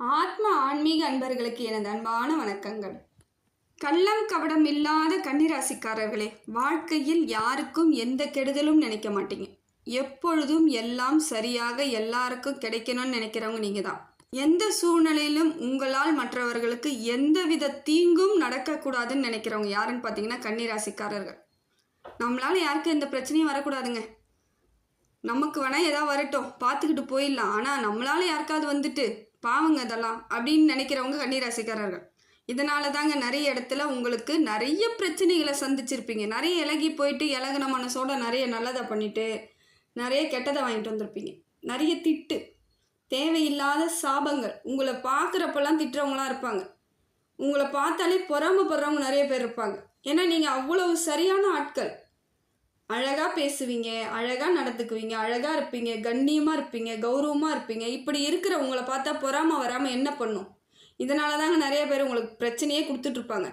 ஆத்ம ஆன்மீக அன்பர்களுக்கு எனது அன்பான வணக்கங்கள். கள்ளம் கபடம் இல்லாத கன்னிராசிக்காரர்களே வாழ்க்கையில் யாருக்கும் எந்த கெடுதலும் நினைக்க மாட்டீங்க. எப்பொழுதும் எல்லாம் சரியாக எல்லாருக்கும் கிடைக்கணும்னு நினைக்கிறவங்க நீங்கள் தான் எந்த சூழ்நிலையிலும் உங்களால் மற்றவர்களுக்கு எந்தவித தீங்கும் நடக்கக்கூடாதுன்னு நினைக்கிறவங்க யாருன்னு பார்த்தீங்கன்னா கன்னிராசிக்காரர்கள். நம்மளால யாருக்கும் எந்த பிரச்சனையும் வரக்கூடாதுங்க. நமக்கு வேணால் ஏதாவது வரட்டும் பார்த்துக்கிட்டு போயிடலாம். ஆனால் நம்மளால யாருக்காவது வந்துட்டு பாவங்க இதெல்லாம் அப்படின்னு நினைக்கிறவங்க கன்னிராசிக்காரர்கள். இதனால தாங்க நிறைய இடத்துல உங்களுக்கு நிறைய பிரச்சனைகளை சந்திச்சிருப்பீங்க. நிறைய இலகி போயிட்டு இலகுன மனசோட நிறைய நல்லதை பண்ணிட்டு நிறைய கெட்டதை வாங்கிட்டு வந்திருப்பீங்க. நிறைய திட்டு தேவையில்லாத சாபங்கள். உங்களை பார்க்குறப்பெல்லாம் திட்டுறவங்களாம் இருப்பாங்க. உங்களை பார்த்தாலே பொறாமப்படுறவங்க நிறைய பேர் இருப்பாங்க. ஏன்னா நீங்கள் அவ்வளவு சரியான ஆட்கள். அழகாக பேசுவீங்க அழகாக நடந்துக்குவீங்க அழகாக இருப்பீங்க கண்ணியமாக இருப்பீங்க கௌரவமாக இருப்பீங்க. இப்படி இருக்கிற உங்களை பார்த்தா பொறாமல் வராமல் என்ன பண்ணும்? இதனால தாங்க நிறைய பேர் உங்களுக்கு பிரச்சனையே கொடுத்துட்ருப்பாங்க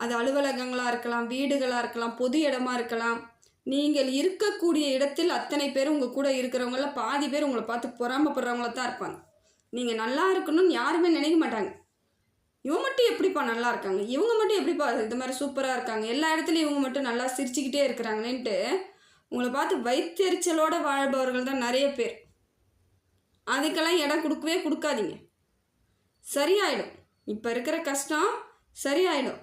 அது அலுவலகங்களாக இருக்கலாம் வீடுகளாக இருக்கலாம் பொது இடமா இருக்கலாம். நீங்கள் இருக்கக்கூடிய இடத்தில் அத்தனை பேர் உங்கள் கூட இருக்கிறவங்கள பாதி பேர் உங்களை பார்த்து பொறாமப்படுறவங்கள தான் இருப்பாங்க. நீங்கள் நல்லா இருக்கணும்னு யாருமே நினைக்க மாட்டாங்க. இவன் மட்டும் எப்படிப்பா நல்லா இருக்காங்க? இவங்க மட்டும் எப்படிப்பா இது மாதிரி சூப்பராக இருக்காங்க? எல்லா இடத்துலையும் இவங்க மட்டும் நல்லா சிரிச்சுக்கிட்டே இருக்கிறாங்களேன்ட்டு உங்களை பார்த்து வைத்தெரிச்சலோட வாழ்பவர்கள் தான் நிறைய பேர். அதுக்கெல்லாம் இடம் கொடுக்கவே கொடுக்காதீங்க. சரியாயிடும். இப்போ இருக்கிற கஷ்டம் சரியாயிடும்.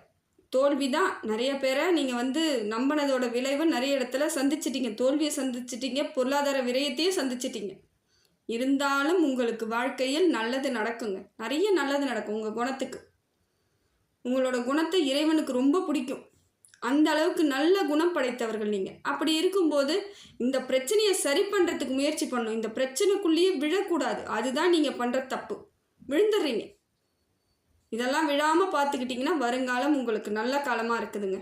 தோல்வி தான் நிறைய பேரை நீங்கள் வந்து நம்பினதோட விளைவை நிறைய இடத்துல சந்திச்சிட்டிங்க. தோல்வியை சந்திச்சிட்டிங்க. பொருளாதார விரயத்தையும் சந்திச்சிட்டிங்க. இருந்தாலும் உங்களுக்கு வாழ்க்கையில் நல்லது நடக்குங்க. நிறைய நல்லது நடக்கும் உங்கள் குணத்துக்கு. உங்களோட குணத்தை இறைவனுக்கு ரொம்ப பிடிக்கும். அந்த அளவுக்கு நல்ல குணம் படைத்தவர்கள் நீங்கள் அப்படி இருக்கும்போது இந்த பிரச்சனையை சரி பண்ணுறதுக்கு முயற்சி பண்ணும் இந்த பிரச்சனைக்குள்ளேயே விழக்கூடாது. அதுதான் நீங்கள் பண்ணுற தப்பு. விழுந்துடுறீங்க. இதெல்லாம் விழாமல் பார்த்துக்கிட்டிங்கன்னா வருங்காலம் உங்களுக்கு நல்ல காலமாக இருக்குதுங்க.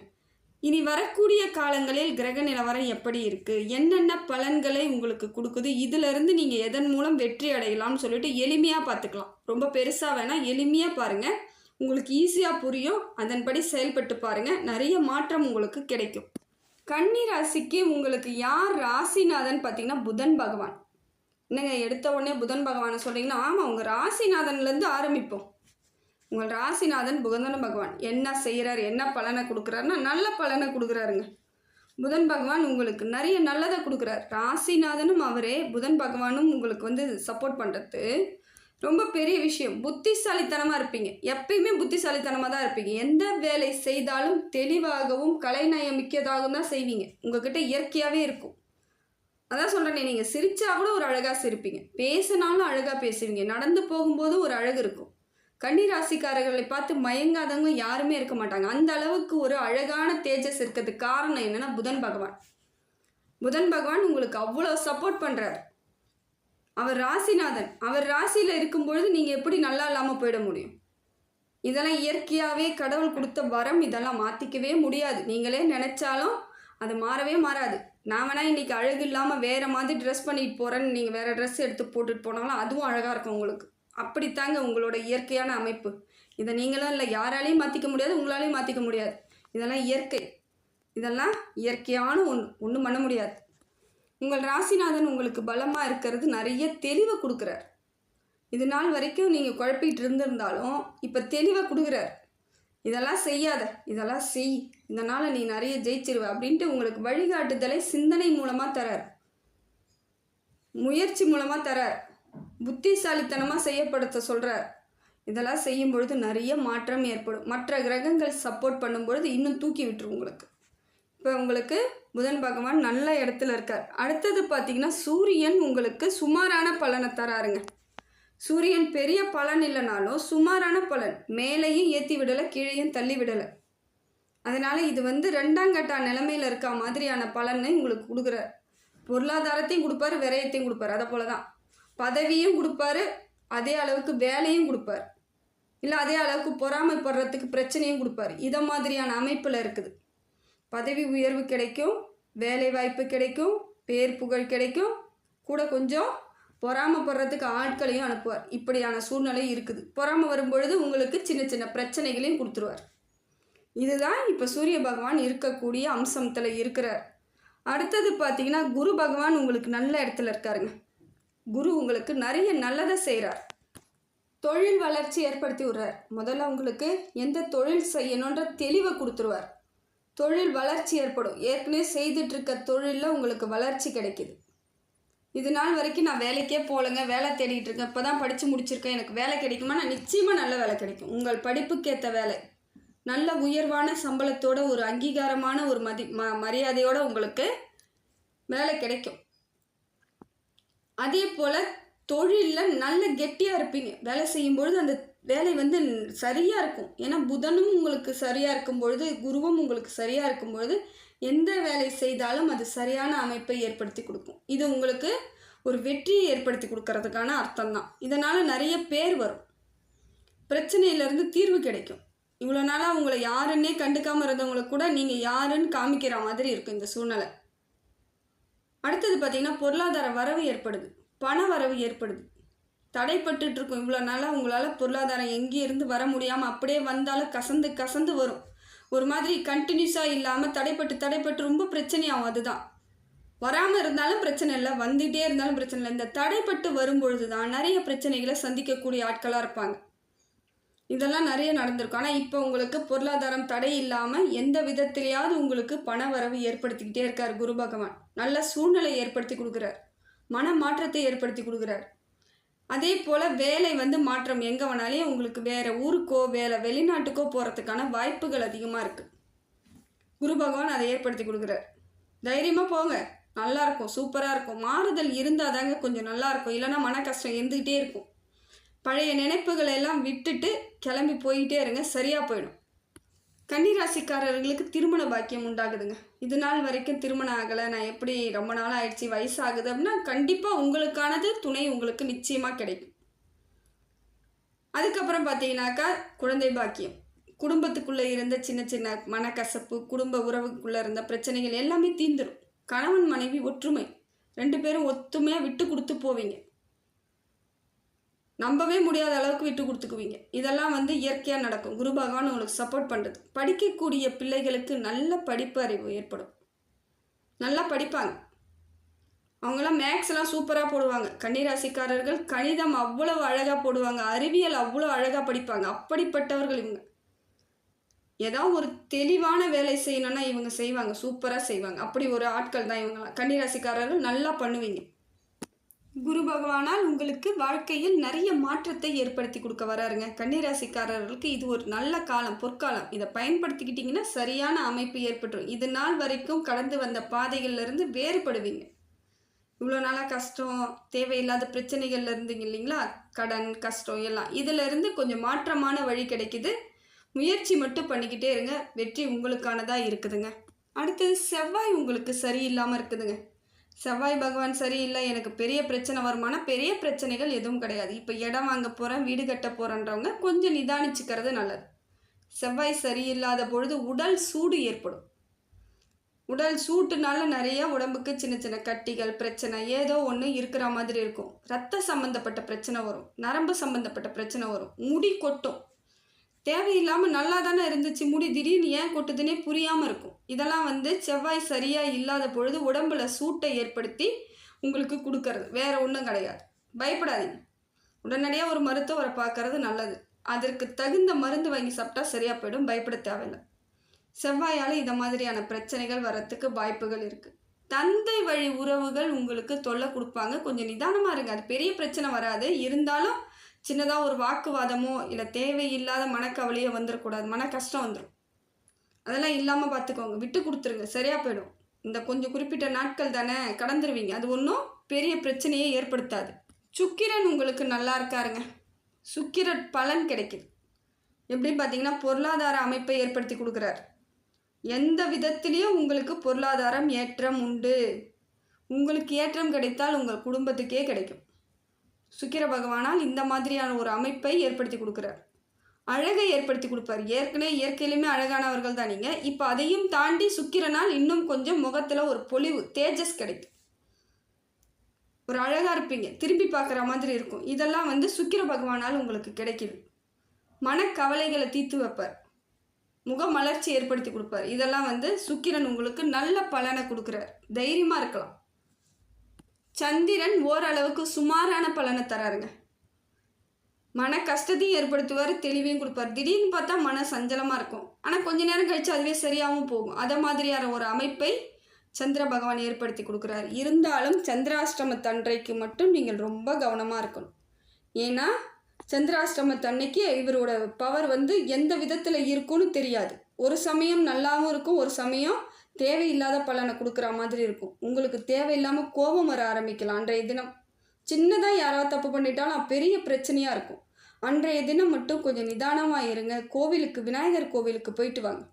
இனி வரக்கூடிய காலங்களில் கிரக நிலவரம் எப்படி இருக்குது என்னென்ன பலன்களை உங்களுக்கு கொடுக்குது? இதிலிருந்து நீங்கள் எதன் மூலம் வெற்றி அடையலாம்னு சொல்லிட்டு எளிமையாக பார்த்துக்கலாம். ரொம்ப பெருசாக வேணால் எளிமையாக பாருங்கள் உங்களுக்கு ஈஸியாக புரியும். அதன்படி செயல்பட்டு பாருங்கள் நிறைய மாற்றம் உங்களுக்கு கிடைக்கும். கன்னி ராசிக்கு உங்களுக்கு யார் ராசிநாதன் பார்த்தீங்கன்னா புதன் பகவான். என்னங்க எடுத்த உடனே புதன் பகவானை சொல்கிறீங்கன்னா ஆமாம் உங்கள் ராசிநாதன்லேருந்து ஆரம்பிப்போம். உங்கள் ராசிநாதன் புதன பகவான். என்ன செய்கிறார் என்ன பலனை கொடுக்குறாருன்னா நல்ல பலனை கொடுக்குறாருங்க. புதன் பகவான் உங்களுக்கு நிறைய நல்லதை கொடுக்குறார். ராசிநாதனும் அவரே. புதன் பகவானும் உங்களுக்கு வந்து சப்போர்ட் பண்ணுறது ரொம்ப பெரிய விஷயம். புத்திசாலித்தனமாக இருப்பீங்க. எப்பயுமே புத்திசாலித்தனமாக தான் இருப்பீங்க. எந்த வேலை செய்தாலும் தெளிவாகவும் கலைநயமிக்கதாகவும் தான் செய்வீங்க. உங்ககிட்ட இயற்கையாகவே இருக்கும். அதான் சொல்கிறேனே நீங்கள் சிரிச்சா கூட ஒரு அழகாக சிரிப்பீங்க. பேசினாலும் அழகாக பேசுவீங்க. நடந்து போகும்போது ஒரு அழகு இருக்கும். கன்னி ராசிக்காரர்களை பார்த்து மயங்காதவங்க யாருமே இருக்க மாட்டாங்க. அந்த அளவுக்கு ஒரு அழகான தேஜஸ் இருக்கிறதுக்கு காரணம் என்னன்னா புதன் பகவான். புதன் பகவான் உங்களுக்கு அவ்வளோ சப்போர்ட் பண்ணுறார் அவர் ராசிநாதன். அவர் ராசியில் இருக்கும் பொழுது நீங்கள் எப்படி நல்லா இல்லாமல் போயிட முடியும்? இதெல்லாம் இயற்கையாகவே கடவுள் கொடுத்த வரம் இதெல்லாம் மாற்றிக்கவே முடியாது. நீங்களே நினச்சாலும் அது மாறவே மாறாது. நான் வேணால் இன்னைக்கு அழகு இல்லாமல் வேறு மாதிரி ட்ரெஸ் பண்ணிட்டு போகிறேன்னு நீங்கள் வேறு ட்ரெஸ் எடுத்து போட்டுட்டு போனாலும் அதுவும் அழகாக இருக்கும் உங்களுக்கு. அப்படித்தாங்க உங்களோட இயற்கையான அமைப்பு. இதை நீங்களும் இல்லை யாராலையும் மாற்றிக்க முடியாது உங்களாலையும் மாற்றிக்க முடியாது. இதெல்லாம் இயற்கை. இதெல்லாம் இயற்கையான ஒன்று ஒன்றும் பண்ண முடியாது. உங்கள் ராசிநாதன் உங்களுக்கு பலமாக இருக்கிறது நிறைய தெளிவை கொடுக்குறார். இது நாள் வரைக்கும் நீங்கள் குழப்பிட்டு இருந்திருந்தாலும் இப்போ தெளிவை கொடுக்குறார். இதெல்லாம் செய்யாத இதெல்லாம் செய் இதனால் நீ நிறைய ஜெயிச்சிருவ அப்படின்ட்டு உங்களுக்கு வழிகாட்டுதலை சிந்தனை மூலமாக தரார். முயற்சி மூலமாக தரார். புத்திசாலித்தனமாக செய்யப்படுத்த சொல்கிறார் இதெல்லாம் செய்யும் பொழுது நிறைய மாற்றம் ஏற்படும். மற்ற கிரகங்கள் சப்போர்ட் பண்ணும் பொழுது இன்னும் தூக்கி விட்டுரும் உங்களுக்கு. இப்போ உங்களுக்கு புதன் பகவான் நல்ல இடத்துல இருக்கார். அடுத்தது பார்த்தீங்கன்னா சூரியன் உங்களுக்கு சுமாரான பலனை தராருங்க. சூரியன் பெரிய பலன் இல்லைனாலும் சுமாரான பலன். மேலேயும் ஏற்றி விடலை கீழேயும் தள்ளி விடலை. அதனால் இது வந்து ரெண்டாம் கட்டா நிலமையில் இருக்க மாதிரியான பலனை உங்களுக்கு கொடுக்குறார். பொருளாதாரத்தையும் கொடுப்பாரு விரயத்தையும் கொடுப்பாரு. அதை போல தான் பதவியும் கொடுப்பாரு அதே அளவுக்கு வேலையும் கொடுப்பார். இல்லை அதே அளவுக்கு பொறாமைப்படுறதுக்கு பிரச்சனையும் கொடுப்பாரு. இதை மாதிரியான அமைப்பில் இருக்குது. பதவி உயர்வு கிடைக்கும் வேலை வாய்ப்பு கிடைக்கும் பேர் புகழ் கிடைக்கும். கூட கொஞ்சம் பொறாமப்படுறதுக்கு ஆட்களையும் அனுப்புவார். இப்படியான சூழ்நிலை இருக்குது. பொறாமை வரும்பொழுது உங்களுக்கு சின்ன சின்ன பிரச்சனைகளையும் கொடுத்துருவார். இதுதான் இப்போ சூரிய பகவான் இருக்கக்கூடிய அம்சத்தில் இருக்கிறார். அடுத்தது பார்த்தீங்கன்னா குரு பகவான் உங்களுக்கு நல்ல இடத்துல இருக்காருங்க. குரு உங்களுக்கு நிறைய நல்லதை செய்கிறார் தொழில் வளர்ச்சி ஏற்படுத்தி விடுறார். முதல்ல உங்களுக்கு எந்த தொழில் செய்யணுன்ற தெளிவை கொடுத்துருவார். தொழில் வளர்ச்சி ஏற்படும். ஏற்கனவே செய்துட்ருக்க தொழிலில் உங்களுக்கு வளர்ச்சி கிடைக்குது. இது நாள் வரைக்கும் நான் வேலைக்கே போகலைங்க வேலை தேடிட்டு இருக்கேன். இப்போ தான் படித்து முடிச்சிருக்கேன். எனக்கு வேலை கிடைக்குமா? நான் நிச்சயமாக நல்ல வேலை கிடைக்கும். உங்கள் படிப்புக்கேற்ற வேலை. நல்ல உயர்வான சம்பளத்தோட ஒரு அங்கீகாரமான ஒரு மதி ம மரியாதையோட உங்களுக்கு வேலை கிடைக்கும். அதே போல் தொழிலில் நல்ல கெட்டியாக இருப்பீங்க. வேலை செய்யும்பொழுது அந்த வேலை வந்து சரியாக இருக்கும். ஏன்னா புதனும் உங்களுக்கு சரியாக இருக்கும் பொழுது குருவும் உங்களுக்கு சரியாக இருக்கும் பொழுது எந்த வேலை செய்தாலும் அது சரியான அமைப்பை ஏற்படுத்தி கொடுக்கும். இது உங்களுக்கு ஒரு வெற்றியை ஏற்படுத்தி கொடுக்கறதுக்கான அர்த்தம் தான் இதனால் நிறைய பேர் வரும். பிரச்சனையிலேருந்து தீர்வு கிடைக்கும். இவ்வளோ நாளாக உங்களை யாருன்னே கண்டுக்காமல் இருந்தவங்களுக்கு கூட நீங்கள் யாருன்னு காமிக்கிற மாதிரி இருக்கும் இந்த சூழ்நிலை. அடுத்தது பார்த்திங்கன்னா பொருளாதார வரவு ஏற்படுது. பண வரவு ஏற்படுது. தடைப்பட்டு இருக்கும் இவ்வளோ நாளாக உங்களால் பொருளாதாரம் எங்கே இருந்து வர முடியாமல் அப்படியே வந்தாலும் கசந்து கசந்து வரும். ஒரு மாதிரி கண்டினியூஸாக இல்லாமல் தடைப்பட்டு தடைப்பட்டு ரொம்ப பிரச்சனையாகும் அதுதான். வராமல் இருந்தாலும் பிரச்சனை இல்லை வந்துகிட்டே இருந்தாலும் பிரச்சனை இல்லை. இந்த தடைப்பட்டு வரும்பொழுது தான் நிறைய பிரச்சனைகளை சந்திக்கக்கூடிய ஆட்களாக இருப்பாங்க. இதெல்லாம் நிறைய நடந்திருக்கும். ஆனால் இப்போ உங்களுக்கு பொருளாதாரம் தடை இல்லாமல் எந்த விதத்திலேயாவது உங்களுக்கு பண வரவு ஏற்படுத்திக்கிட்டே இருக்கார் குரு பகவான். நல்ல சூழ்நிலை ஏற்படுத்தி கொடுக்குறார். மன மாற்றத்தை ஏற்படுத்தி கொடுக்குறார். அதே போல் வேலை வந்து மாற்றம் எங்கே வேணாலே உங்களுக்கு வேறு ஊருக்கோ வேலை வெளிநாட்டுக்கோ போகிறதுக்கான வாய்ப்புகள் அதிகமாக இருக்குது குரு பகவான் அதை ஏற்படுத்தி கொடுக்குறார். தைரியமாக போங்க. நல்லாயிருக்கும் சூப்பராக இருக்கும். மாறுதல் இருந்தால் தாங்க கொஞ்சம் நல்லாயிருக்கும் இல்லைனா மன கஷ்டம் இருந்துக்கிட்டே இருக்கும். பழைய நினைப்புகளை எல்லாம் விட்டுட்டு கிளம்பி போயிட்டே இருங்க. சரியாக போயிடும். கன்னிராசிக்காரர்களுக்கு திருமண பாக்கியம் உண்டாகுதுங்க. இது நாள் வரைக்கும் திருமணம் ஆகலை. நான் எப்படி ரொம்ப நாள் ஆயிடுச்சு வயசாகுது அப்படின்னா கண்டிப்பாக உங்களுக்கானது துணை உங்களுக்கு நிச்சயமாக கிடைக்கும். அதுக்கப்புறம் பார்த்தீங்கன்னாக்கா குழந்தை பாக்கியம். குடும்பத்துக்குள்ளே இருந்த சின்ன சின்ன மனக்கசப்பு குடும்ப உறவுக்குள்ளே இருந்த பிரச்சனைகள் எல்லாமே தீந்துடும் கணவன் மனைவி ஒற்றுமை. ரெண்டு பேரும் ஒத்துமையாக விட்டு கொடுத்து போவீங்க. நம்பவே முடியாத அளவுக்கு விட்டு கொடுத்துக்குவீங்க. இதெல்லாம் வந்து இயற்கையாக நடக்கும். குரு பகவான் உங்களுக்கு சப்போர்ட் பண்ணுறது படிக்கக்கூடிய பிள்ளைகளுக்கு நல்ல படிப்பு அறிவு ஏற்படும். நல்லா படிப்பாங்க. அவங்களாம் மேக்ஸ்லாம் சூப்பராக போடுவாங்க. கன்னிராசிக்காரர்கள் கணிதம் அவ்வளவு அழகாக போடுவாங்க. அறிவியல் அவ்வளோ அழகாக படிப்பாங்க. அப்படிப்பட்டவர்கள் இவங்க. ஏதாவது ஒரு தெளிவான வேலை செய்யணும்னா இவங்க செய்வாங்க. சூப்பராக செய்வாங்க. அப்படி ஒரு ஆட்கள் தான் இவங்களாம் கன்னிராசிக்காரர்கள் நல்லா பண்ணுவீங்க. குரு பகவானால் உங்களுக்கு வாழ்க்கையில் நிறைய மாற்றத்தை ஏற்படுத்தி கொடுக்க வராருங்க. கன்னிராசிக்காரர்களுக்கு இது ஒரு நல்ல காலம் பொற்காலம். இதை பயன்படுத்திக்கிட்டிங்கன்னா சரியான அமைப்பு ஏற்பட்டுரும். இது நாள் வரைக்கும் கடந்து வந்த பாதைகள்லேருந்து வேறுபடுவீங்க. இவ்வளோ நாளாக கஷ்டம் தேவையில்லாத பிரச்சனைகள்ல இருந்தீங்க இல்லைங்களா? கடன் கஷ்டம் எல்லாம். இதிலிருந்து கொஞ்சம் மாற்றமான வழி கிடைக்குது. முயற்சி மட்டும் பண்ணிக்கிட்டே இருங்க. வெற்றி உங்களுக்கானதாக இருக்குதுங்க. அடுத்தது செவ்வாய் உங்களுக்கு சரியில்லாமல் இருக்குதுங்க. செவ்வாய் பகவான் சரியில்லை எனக்கு பெரிய பிரச்சனை வருமானா? பெரிய பிரச்சனைகள் எதுவும் கிடையாது. இப்போ இடம் வாங்க போகிறேன் வீடு கட்ட போகிறேன்றவங்க கொஞ்சம் நிதானிச்சுக்கிறது நல்லது. செவ்வாய் சரியில்லாத பொழுது உடல் சூடு ஏற்படும். உடல் சூட்டுனால நிறைய உடம்புக்கு சின்ன சின்ன கட்டிகள் பிரச்சனை ஏதோ ஒன்று இருக்கிற மாதிரி இருக்கும். ரத்த சம்மந்தப்பட்ட பிரச்சனை வரும். நரம்பு சம்மந்தப்பட்ட பிரச்சனை வரும். முடி கொட்டும். தேவையில்லாமல் நல்லா தானே இருந்துச்சு. முடி திடீர்னு ஏன் கொட்டுதுன்னே புரியாமல் இருக்கும். இதெல்லாம் வந்து செவ்வாய் சரியாக இல்லாத பொழுது உடம்புல சூட்டை ஏற்படுத்தி உங்களுக்கு கொடுக்கறது. வேறு ஒன்றும் கிடையாது. பயப்படாதீங்க. உடனடியாக ஒரு மருத்துவரை பார்க்கறது நல்லது. அதற்கு தகுந்த மருந்து வாங்கி சாப்பிட்டா சரியாக போயிடும். பயப்பட தேவையில்லை. செவ்வாயால் இந்த மாதிரியான பிரச்சனைகள் வரத்துக்கு வாய்ப்புகள் இருக்குது தந்தை வழி உறவுகள் உங்களுக்கு தொல்லை கொடுப்பாங்க. கொஞ்சம் நிதானமாக இருங்க. அது பெரிய பிரச்சனை வராது. இருந்தாலும் சின்னதாக ஒரு வாக்குவாதமோ இல்லை தேவையில்லாத மனக்கவலையோ வந்துடக்கூடாது மன கஷ்டம் வந்துடும் அதெல்லாம் இல்லாமல் பார்த்துக்கோங்க விட்டு கொடுத்துருங்க. சரியாக போயிடும். இந்த கொஞ்சம் குறிப்பிட்ட நாட்கள் தானே கடந்துருவீங்க. அது ஒன்றும் பெரிய பிரச்சனையே ஏற்படுத்தாது. சுக்கிரன் உங்களுக்கு நல்லா இருக்காருங்க. சுக்கிர பலன் கிடைக்குது. எப்படின்னு பார்த்தீங்கன்னா பொருளாதார அமைப்பை ஏற்படுத்தி கொடுக்குறாரு. எந்த விதத்திலையும் உங்களுக்கு பொருளாதாரம் ஏற்றம் உண்டு. உங்களுக்கு ஏற்றம் கிடைத்தால் உங்கள் குடும்பத்துக்கே கிடைக்கும். சுக்கிர பகவானால் இந்த மாதிரியான ஒரு அமைப்பை ஏற்படுத்தி கொடுக்குறார். அழகை ஏற்படுத்தி கொடுப்பார். ஏற்கனவே இயற்கையிலுமே அழகானவர்கள் தான் நீங்கள் இப்போ அதையும் தாண்டி சுக்கிரனால் இன்னும் கொஞ்சம் முகத்தில் ஒரு பொலிவு தேஜஸ் கிடைக்கும். ஒரு அழகாக இருப்பீங்க. திரும்பி பார்க்குற மாதிரி இருக்கும். இதெல்லாம் வந்து சுக்கிர பகவானால் உங்களுக்கு கிடைக்கிது. மனக்கவலைகளை தீர்த்து வைப்பார். முகமலர்ச்சி ஏற்படுத்தி கொடுப்பார். இதெல்லாம் வந்து சுக்கிரன் உங்களுக்கு நல்ல பலனை கொடுக்குறார். தைரியமாக இருக்கலாம். சந்திரன் ஓரளவுக்கு சுமாரான பலனை தராருங்க. மன கஷ்டத்தையும் ஏற்படுத்துவார் தெளிவையும் கொடுப்பார். திடீர்னு பார்த்தா மன சஞ்சலமாக இருக்கும். ஆனால் கொஞ்ச நேரம் கழிச்சு அதுவே சரியாகவும் போகும். அதை மாதிரியான ஒரு அமைப்பை சந்திர பகவான் ஏற்படுத்தி கொடுக்குறாரு. இருந்தாலும் சந்திராஷ்டமத்தன்றைக்கு மட்டும் நீங்கள் ரொம்ப கவனமாக இருக்கணும். ஏன்னா சந்திராஷ்டமத்தன்னைக்கு இவரோட பவர் வந்து எந்த விதத்தில் இருக்கும்னு தெரியாது. ஒரு சமயம் நல்லாவும் இருக்கும் ஒரு சமயம் தேவையில்லாத பலனை கொடுக்குற மாதிரி இருக்கும். உங்களுக்கு தேவையில்லாமல் கோபம் வர ஆரம்பிக்கலாம். அன்றைய தினம் சின்னதாக யாராவது தப்பு பண்ணிட்டாலும் பெரிய பிரச்சனையாக இருக்கும். அன்றைய தினம் மட்டும் கொஞ்சம் நிதானமாக இருங்க. கோவிலுக்கு விநாயகர் கோவிலுக்கு போயிட்டு வாங்க.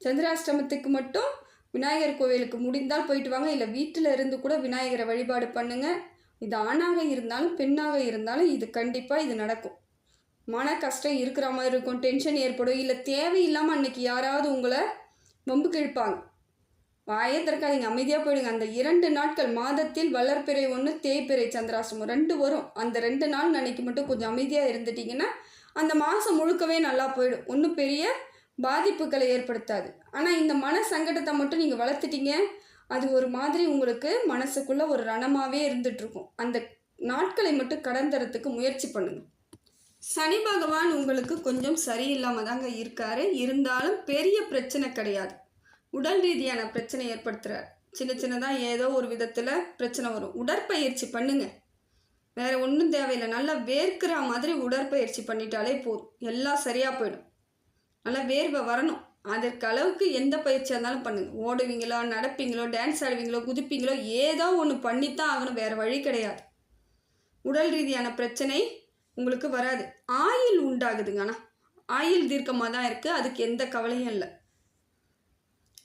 சந்திராஷ்டமத்துக்கு மட்டும் விநாயகர் கோவிலுக்கு முடிந்தால் போயிட்டு வாங்க. இல்லை வீட்டில் இருந்து கூட விநாயகரை வழிபாடு பண்ணுங்கள் இது ஆணாக இருந்தாலும் பெண்ணாக இருந்தாலும் இது கண்டிப்பாக இது நடக்கும். மன கஷ்டம் இருக்கிற மாதிரி இருக்கும். டென்ஷன் ஏற்படும். இல்லை தேவையில்லாமல் அன்னைக்கு யாராவது உங்களை வம்பு கிழிப்பாங்க வாயே திறக்காதீங்க அமைதியாக போயிடுங்க. அந்த இரண்டு நாட்கள் மாதத்தில் வளர்ப்பிறை ஒன்று தேய்பிறை சந்திராசிரமம் ரெண்டு வரும். அந்த ரெண்டு நாள் அன்னைக்கு மட்டும் கொஞ்சம் அமைதியாக இருந்துட்டிங்கன்னா அந்த மாதம் முழுக்கவே நல்லா போயிடும். ஒன்றும் பெரிய பாதிப்புகளை ஏற்படுத்தாது. ஆனால் இந்த மன சங்கடத்தை மட்டும் நீங்கள் வளர்த்துட்டீங்க. அது ஒரு மாதிரி உங்களுக்கு மனசுக்குள்ளே ஒரு ரணமாகவே இருந்துகிட்ருக்கும் அந்த நாட்களை மட்டும் கடந்துறதுக்கு முயற்சி பண்ணுங்கள் சனி பகவான் உங்களுக்கு கொஞ்சம் சரியில்லாமல் தாங்க இருக்காரு. இருந்தாலும் பெரிய பிரச்சனை கிடையாது. உடல் ரீதியான பிரச்சனை ஏற்படுத்துகிறார் சின்ன சின்னதாக ஏதோ ஒரு விதத்தில் பிரச்சனை வரும். உடற்பயிற்சி பண்ணுங்க. வேறு ஒன்றும் தேவையில்லை. நல்லா வேர்க்கிற மாதிரி உடற்பயிற்சி பண்ணிட்டாலே போதும். எல்லாம் சரியாக போயிடும். நல்லா வேர்வை வரணும். அதற்கு அளவுக்கு எந்த பயிற்சியாக இருந்தாலும் பண்ணுங்க. ஓடுவீங்களோ நடப்பீங்களோ டான்ஸ் ஆடுவீங்களோ குதிப்பீங்களோ ஏதோ ஒன்று பண்ணித்தான் ஆகணும். வேறு வழி கிடையாது. உடல் ரீதியான பிரச்சனை உங்களுக்கு வராது. ஆயில் உண்டாகுதுங்க ஆனால் ஆயில் தீர்க்கமாக தான் இருக்குது அதுக்கு எந்த கவலையும் இல்லை.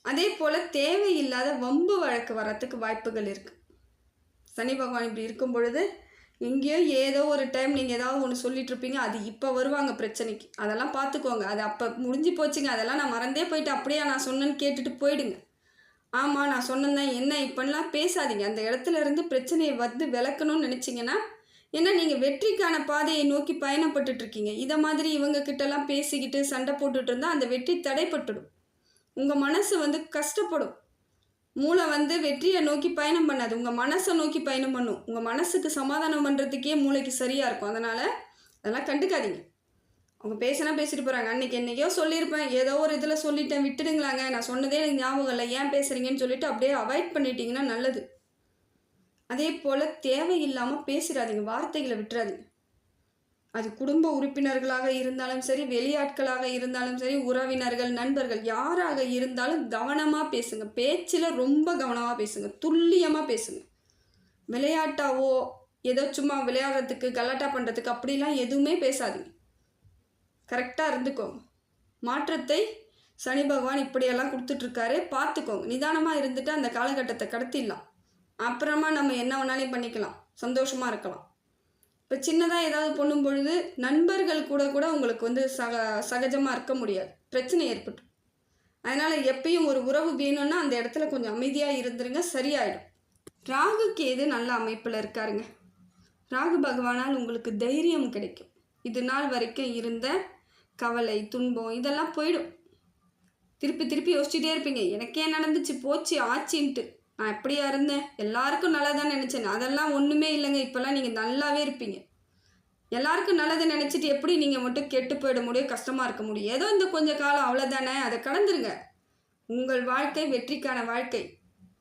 அதே போல் தேவையில்லாத வம்பு வழக்கு வரத்துக்கு வாய்ப்புகள் இருக்குது சனி பகவான் இப்படி இருக்கும் பொழுது எங்கேயோ ஏதோ ஒரு டைம் நீங்கள் ஏதாவது ஒன்று சொல்லிகிட்ருப்பீங்க அது இப்போ வருவாங்க பிரச்சனைக்கு. அதெல்லாம் பார்த்துக்கோங்க அது அப்போ முடிஞ்சு போச்சுங்க. அதெல்லாம் நான் மறந்தே போயிட்டு அப்படியே நான் சொன்னேன்னு கேட்டுட்டு போயிடுங்க. ஆமாம் நான் சொன்னேன் என்ன இப்படிலாம் பேசாதீங்க. அந்த இடத்துல இருந்து பிரச்சனையை வந்து விளக்கணும்னு நினச்சிங்கன்னா ஏன்னா நீங்கள் வெற்றிக்கான பாதையை நோக்கி பயணப்பட்டுட்ருக்கீங்க இதை மாதிரி இவங்க கிட்டலாம் பேசிக்கிட்டு சண்டை போட்டுட்டு இருந்தால் அந்த வெற்றி தடைப்பட்டுடும். உங்கள் மனசு வந்து கஷ்டப்படும். மூளை வந்து வெற்றியை நோக்கி பயணம் பண்ணாது. உங்கள் மனசை நோக்கி பயணம் பண்ணும். உங்கள் மனசுக்கு சமாதானம் பண்ணுறதுக்கே மூளைக்கு சரியாக இருக்கும். அதனால் அதெல்லாம் கண்டுக்காதீங்க. அவங்க பேசினா பேசிட்டு போகிறாங்க அன்றைக்கி என்றைக்கோ சொல்லியிருப்பேன். ஏதோ ஒரு இதில் சொல்லிட்டேன். விட்டுடுங்களாங்க. நான் சொன்னதே எனக்கு ஞாபகம் இல்லை. ஏன் பேசுகிறீங்கன்னு சொல்லிட்டு அப்படியே அவாய்ட் பண்ணிட்டீங்கன்னா நல்லது. அதே போல் தேவையில்லாமல் பேசிடாதீங்க. வார்த்தைகளை விட்டுறாதீங்க. அது குடும்ப உறுப்பினர்களாக இருந்தாலும் சரி வெளியாட்களாக இருந்தாலும் சரி உறவினர்கள் நண்பர்கள் யாராக இருந்தாலும் கவனமாக பேசுங்க. பேச்சில் ரொம்ப கவனமாக பேசுங்க. துல்லியமாக பேசுங்க. விளையாட்டாவோ ஏதோ சும்மா விளையாடுறதுக்கு கலாட்டா பண்ணுறதுக்கு அப்படிலாம் எதுவுமே பேசாதீங்க. கரெக்டாக இருந்துக்கோங்க. மாற்றத்தை சனி பகவான் இப்படியெல்லாம் கொடுத்துட்ருக்காரு. பார்த்துக்கோங்க. நிதானமாக இருந்துட்டு அந்த காலகட்டத்தை கடத்திடலாம். அப்புறமா நம்ம என்ன வேணாலும் பண்ணிக்கலாம். சந்தோஷமாக இருக்கலாம். இப்போ சின்னதாக ஏதாவது பண்ணும் பொழுது நண்பர்கள் கூட கூட உங்களுக்கு வந்து சக சகஜமாக இருக்க முடியாது. பிரச்சனை ஏற்பட்டு அதனால் எப்பயும் ஒரு உறவு வேணும்னா அந்த இடத்துல கொஞ்சம் அமைதியாக இருந்துருங்க சரியாயிடும். ராகு கேது நல்ல அமைப்பில் இருக்காருங்க? ராகு பகவானால் உங்களுக்கு தைரியம் கிடைக்கும். இது நாள் வரைக்கும் இருந்த கவலை துன்பம் இதெல்லாம் போயிடும். திருப்பி திருப்பி யோசிச்சுட்டே இருப்பீங்க. எனக்கே நடந்துச்சு போச்சு ஆச்சின்ட்டு. நான் எப்படியா இருந்தேன்? எல்லாருக்கும் நல்லா நினச்சேன். அதெல்லாம் ஒன்றுமே இல்லைங்க. இப்போல்லாம் நீங்கள் நல்லாவே இருப்பீங்க. எல்லாருக்கும் நல்லதை நினச்சிட்டு எப்படி நீங்கள் மட்டும் கெட்டு போயிட முடியும் கஷ்டமாக இருக்க முடியும்? ஏதோ இந்த கொஞ்ச காலம் அவ்வளோதானே அதை கடந்துருங்க. உங்கள் வாழ்க்கை வெற்றிக்கான வாழ்க்கை.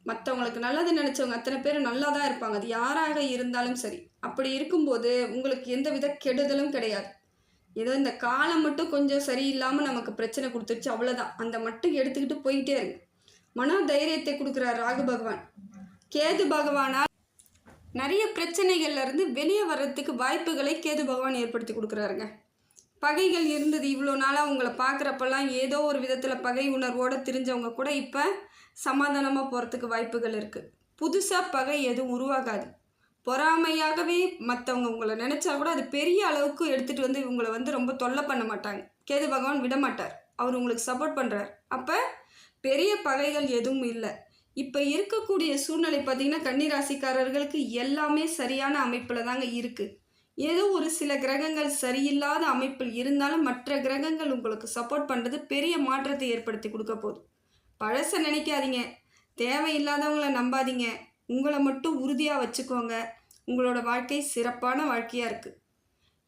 மற்றவங்களுக்கு நல்லது நினச்சவங்க அத்தனை பேர் நல்லா தான் இருப்பாங்க. அது யாராக இருந்தாலும் சரி. அப்படி இருக்கும்போது உங்களுக்கு எந்த வித கெடுதலும் கிடையாது. ஏதோ இந்த காலம் மட்டும் கொஞ்சம் சரியில்லாமல் நமக்கு பிரச்சனை கொடுத்துருச்சு அவ்வளோதான் அந்த மட்டும் எடுத்துக்கிட்டு போயிட்டே இருங்க. மனோ தைரியத்தை கொடுக்குறார் ராகு பகவான். கேது பகவானால் நிறைய பிரச்சனைகள்லேருந்து வெளியே வர்றதுக்கு வாய்ப்புகளை கேது பகவான் ஏற்படுத்தி கொடுக்குறாருங்க. பகைகள் இருந்தது இவ்வளோ நாளாக உங்களை பார்க்குறப்பெல்லாம் ஏதோ ஒரு விதத்தில் பகை உணர்வோடு தெரிஞ்சவங்க கூட இப்போ சமாதானமாக போகிறதுக்கு வாய்ப்புகள் இருக்குது புதுசாக பகை எதுவும் உருவாகாது. பொறாமையாகவே மற்றவங்க உங்களை நினச்சா கூட அது பெரிய அளவுக்கு எடுத்துகிட்டு வந்து இவங்களை வந்து ரொம்ப தொல்லை பண்ண மாட்டாங்க. கேது பகவான் விட மாட்டார் அவர் உங்களுக்கு சப்போர்ட் பண்ணுறார் அப்போ பெரிய பகைகள் எதுவும் இல்லை. இப்போ இருக்கக்கூடிய சூழ்நிலை பார்த்திங்கன்னா கன்னிராசிக்காரர்களுக்கு எல்லாமே சரியான அமைப்பில் தாங்க இருக்குது ஏதோ ஒரு சில கிரகங்கள் சரியில்லாத அமைப்பில் இருந்தாலும் மற்ற கிரகங்கள் உங்களுக்கு சப்போர்ட் பண்ணுறது பெரிய மாற்றத்தை ஏற்படுத்தி கொடுக்க போதும் பழசை நினைக்காதீங்க. தேவையில்லாதவங்கள நம்பாதீங்க. உங்களை மட்டும் உறுதியாக வச்சுக்கோங்க. உங்களோட வாழ்க்கை சிறப்பான வாழ்க்கையாக இருக்குது